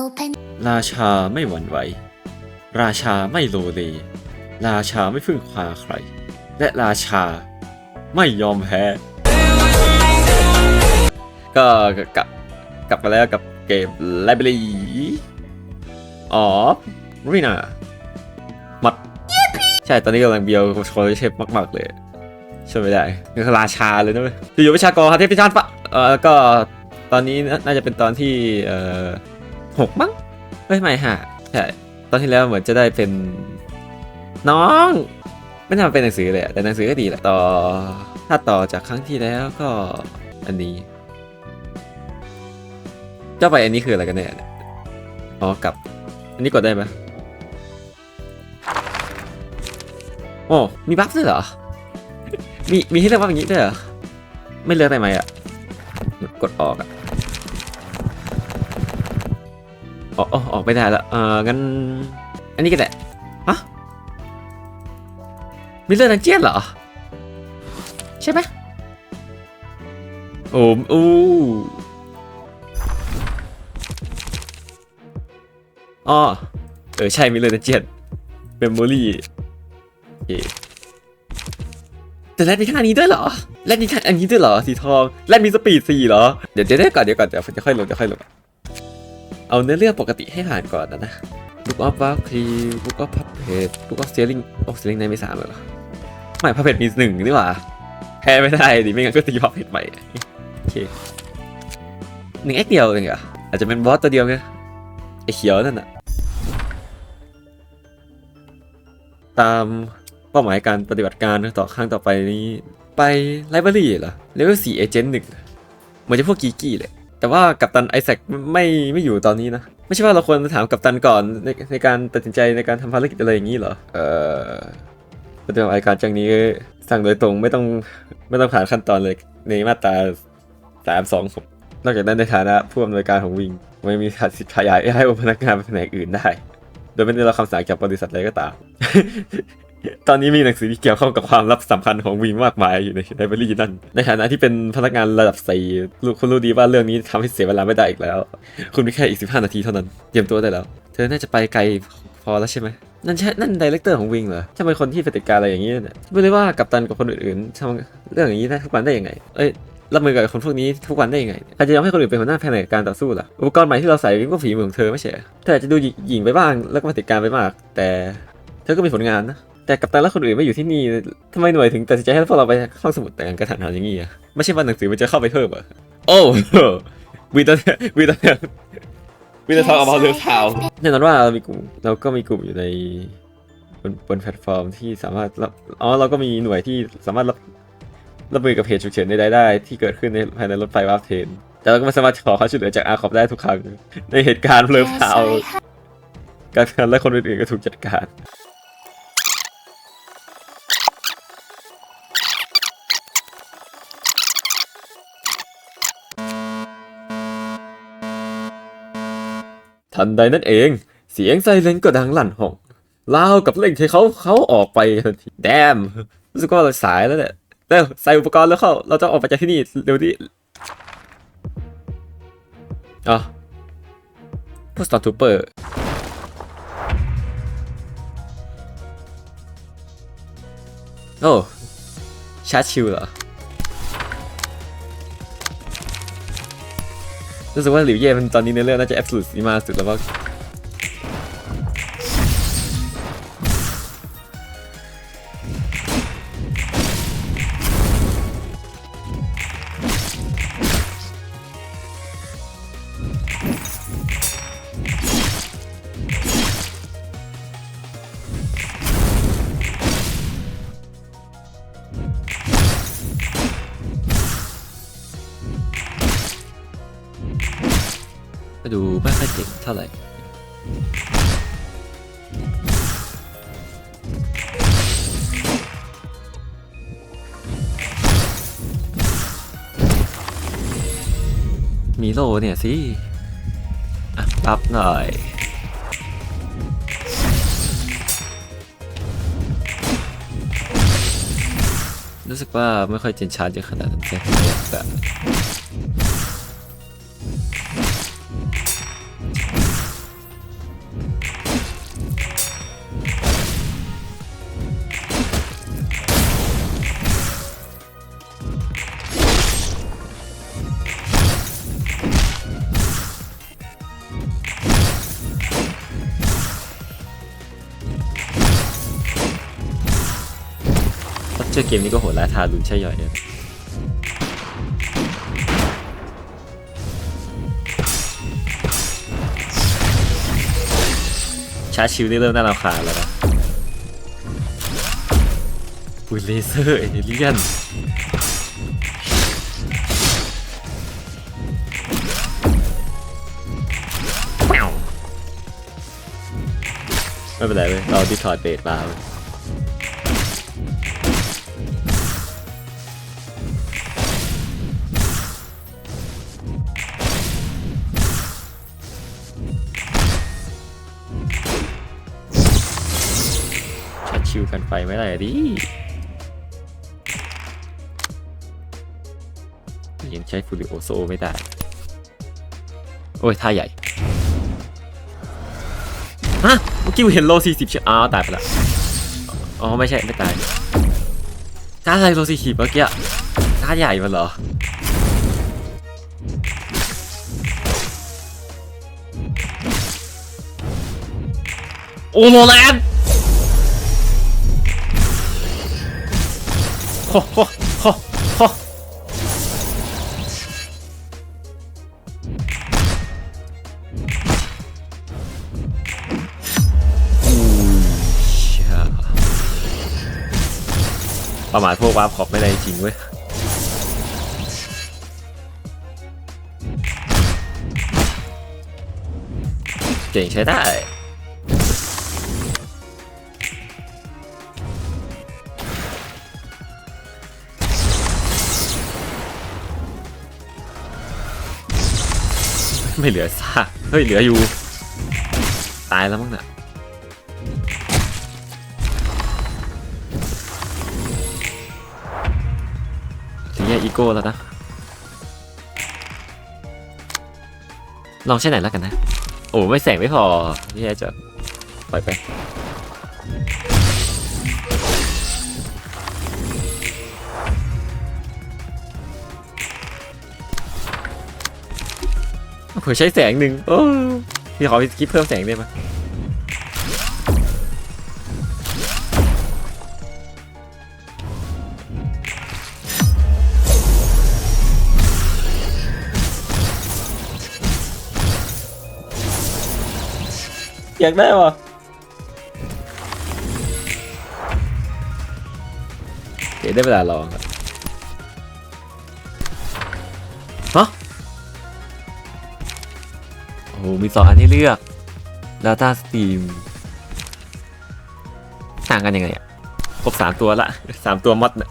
open ราชาไม่หวั่นไหว ราชาไม่โลเล ราชาไม่พึ่งพาใคร และราชาไม่ยอมแพ้ ก็กลับกลับมาแล้วกับเกม Library อ๋อรีนามัด ใช่ตอนนี้กำลังเบียวโชว์เชฟมาก ๆ เลยช่วยไม่ได้นี่คือราชาเลยนะเว้ยอยู่วิชากรครับเทพพิชานปะเออก็ตอนนี้น่าจะเป็นตอนที่เอ่อ หกมั้งไม่ไม่ฮะใช่ตอนที่แล้วเหมือนจะได้เป็นน้อง ไม่น่าเป็นหนังสือเลยแต่หนังสือก็ดีแหละต่อ ถ้าต่อจากครั้งที่แล้วก็อันนี้เจ้าไปอันนี้คืออะไรกันแน่เนี่ยอ๋อกลับ อันนี้กดได้ไหมโอ้มีบัฟด้วยเหรอ มีมีให้เลือกบัฟอย่างนี้ด้วยเหรอ ไม่เลือกได้ไหมอะกดออกอะ ออกออกอกไม่ได้แล้วเอองั้น อันนี้ก็ได้ฮะมิเลอร์ดันเจียนเหรอ ใช่ไหมโอ้มอู้อ๋อเออ ใช่มิเลอร์ดันเจียนเมมโมรี่โอเคแต่แรดมีค่านี้ด้วยเหรอแรดมีค่าอันนี้ด้วยเหรอ สีทองแรดมีสปีดสี่เหรอ เดี๋ยวเดี๋ยวเดี๋ยวก่อนเดี๋ยวก่อนเดี๋ยวจะค่อยลงจะค่อยลง เอาเนื้อเรื่องปกติให้ผ่านก่อนนะนะ Book of w a r c r e Book of Puppet Book of Stealing โอ้ Stealing ในไม่สามเลยหรอไม่ Puppet มีหนึ่งนี่หว่าแพ้ไม่ได้ดิไม่งั้นก็ตี Puppet ใหม่โอเคหนึ่งเอ็กเดียวเองเหรออาจจะเป็นบอสตัวเดียวไงไอเขียวนั่นน่ะตามเป้าหมายการปฏิบัติการต่อครั้งต่อไปนี้ ไปไลบรารีเหรอเลเวลสี่เอเจนต์หนึ่งเหมือนจะพวกกีกี้เลย แต่ว่ากัปตันไอแซคไม่ไม่อยู่ตอนนี้นะ ไม่ใช่ว่าเราควรถามกัปตันก่อนในในการตัดสินใจในการทำภารกิจอะไรอย่างนี้เหรอ เอ่อปฏิบัติรายการจังนี้สั่งโดยตรงไม่ต้องไม่ต้องผ่านขั้นตอนเลยในมาตราสามสองนอกจากนั้นในฐานะผู้อำนวยการของวิงไม่มีสิทธิ์ขยายให้พนักงานไปแผนกอื่นได้ โดยไม่ได้รับคำสั่งจากบริษัทอะไรก็ตาม ตอนนี้มีหนังสือที่เกี่ยวข้องกับความลับสำคัญของวิงมากมายอยู่ในไลบรารีนั่น ในฐานะที่เป็นพนักงานระดับสี่คุณรู้ดีว่าเรื่องนี้ทำให้เสียเวลาไม่ได้อีกแล้ว คุณมีแค่อีก15นาทีเท่านั้น เตรียมตัวได้แล้ว เธอน่าจะไปไกลพอแล้วใช่ไหม นั่นใช่ นั่นดีเลกเตอร์ของวิงเหรอทำไมคนที่ปฏิการอะไรอย่างนี้เนี่ยไม่รู้ว่ากัปตันกับคนอื่นๆทำเรื่องอย่างนี้ได้ทุกวันได้ยังไง เอ้ยรับมือกับคนพวกนี้ทุกวันได้ยังไงใครจะยอมให้คนอื่นเป็นหัวหน้าแผนกการต่อสู้ล่ะ อุปกรณ์ใหม่ที่เราใส่ก็ฝีมือของเธอไม่ใช่เหรอเธออาจจะดูหยิ่งไปบ้างแล้วก็ปฏิการไปมาก แต่ เธอก็มีผลงานนะ แต่กัปตันและคนอื่นไม่อยู่ที่นี่ทำไมหน่วยถึงตัดสินใจให้พวกเราไปห้องสมุดแต่งกระถันหันอย่างนี้อะไม่ใช่ว่าหนังสือมันจะเข้าไปเพิ่มเหรอโอ้วีตาวีตาวีตาทองเอามาเรื่องข่าวแน่นอนว่าเรามีกลุ่มเราก็มีกลุ่มอยู่ในบนบนแพลตฟอร์มที่สามารถรับอ๋อเราก็มีหน่วยที่สามารถรับรับมือกับเหตุฉุกเฉินใดๆได้ที่เกิดขึ้นในภายในรถไฟวาร์ปเทรนแต่เราก็ไม่สามารถขอความช่วยเหลือจากอาคอปได้ทุกครั้งในเหตุการณ์เพลิงเผา Yes, I have การงานและคนอื่นๆก็ถูกจัดการ ทันใดนั่นเอง เสียงไซเรนก็ดังลั่นห้องลาวกับเร่งให้เขาเขาออกไปทันทีแดมรู้สึกว่าเราสายแล้วเนี่ยเร็วใส่อุปกรณ์แล้วเข้าเราจะออกไปจากที่นี่เร็วนี้อ๋อพวกสตอร์ทูเปอร์โอ้ชาร์จชิลเหรอ รู้สึกว่าหลิวเย่มันตอนนี้ในเรื่องน่าจะแอบสุดสีมาสุดแล้วว่า ก็ดูไม่ค่อยเจ๋งเท่าไหร่มีโลเนี่ยสิอะปับหน่อยรู้สึกว่าไม่ค่อยเจนชาร์จเยอะขนาดนั้นใช่ไหมแบบ ชื่อเกมนี้ก็โหดร้ายทารุณใช่ย่อยเนี่ยชาร์จชิวนี่เริ่มน่ารำคาญแล้วนะอุ้ยเลเซอร์เอเลียนไม่เป็นไรเว้ยเราดิทอร์ดเบสมา กันไปไม่ได้ดิยังใช้ฟูริโอโซไม่ได้ โอ้ยท่าใหญ่ ฮะ เมื่อกี้เห็นโล40ใช่อ้าวตายไปละ อ๋อ ไม่ใช่ ไม่ตายการอะไรโล40เมื่อกี้อะการใหญ่มันเหรอ โอ้โลแลนด์ ประมาทพวกวาร์ปขอบไม่ได้จริงเว้ยเก่งใช้ได้ ไม่เหลือซากเฮ้ยเหลืออยู่ ตายแล้วมั้งน่ะถึงแย่อีโก้แล้วนะ ลองใช้ไหนแล้วกันนะ โอ้ไม่แสงไม่พอแย่จะปล่อยไป เผื่อใช้แสงหนึ่งโอ้พี่ขอคิดเพิ่มแสงได้ไหมอยากได้วะเดี๋ยวได้เวลาลองครับฮะโอ้โหมีสองอันให้เลือก Data Steam ต่างกันยังไงอะครบสามตัวละสามตัวมอดนี่ย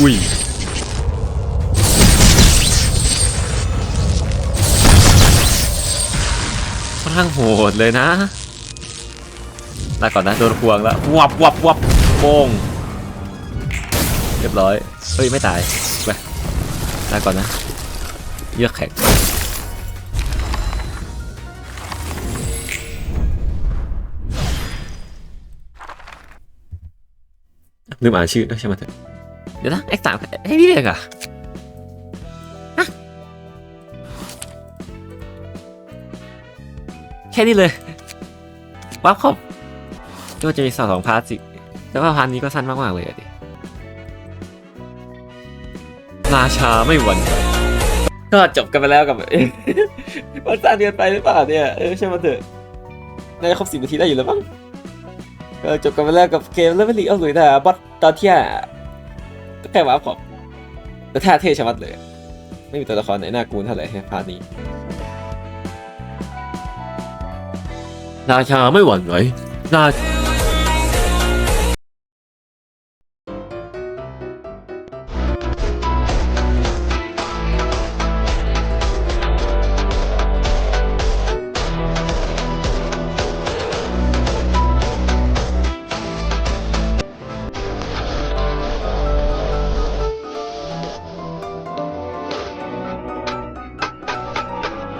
อุ้ยค่อนข้างโหดเลยนะลาก่อนนะ โดนควงแล้ววับวับวับโป้งเรียบร้อย เฮ้ย ไม่ตาย ไปลาก่อนนะ เยือกแข็งลืมอ่านชื่อเอ้ยใช่ไหมเถอะเดี๋ยวนะ X สามให้นี่เองเหรอะฮะแค่นี้เลยว้าวครบก็จะมีสองสองพาร์ทสิแต่ว่าพาร์ทนี้ก็สั้นมาก ๆ เลยอะดิราชาไม่หวั่นไหว ก็จบกันไปแล้วกับ วันสั้นเดือนไปหรือเปล่าเนี่ยเออใช่มาเถอะน่าจะครบสิบนาทีได้อยู่แล้วมั้งก็จบกันไปแล้วกับเกมเลเวลลิ่เอาหลุยแต่บอสตอนเที่ยก็แค่ว้าร์ปขอบแต่ท่าเท่ชะมัดเลย ไม่มีตัวละครไหนน่ากลัวเท่าไหร่ในพาร์ทนี้ราชาไม่หวั่นไหวรา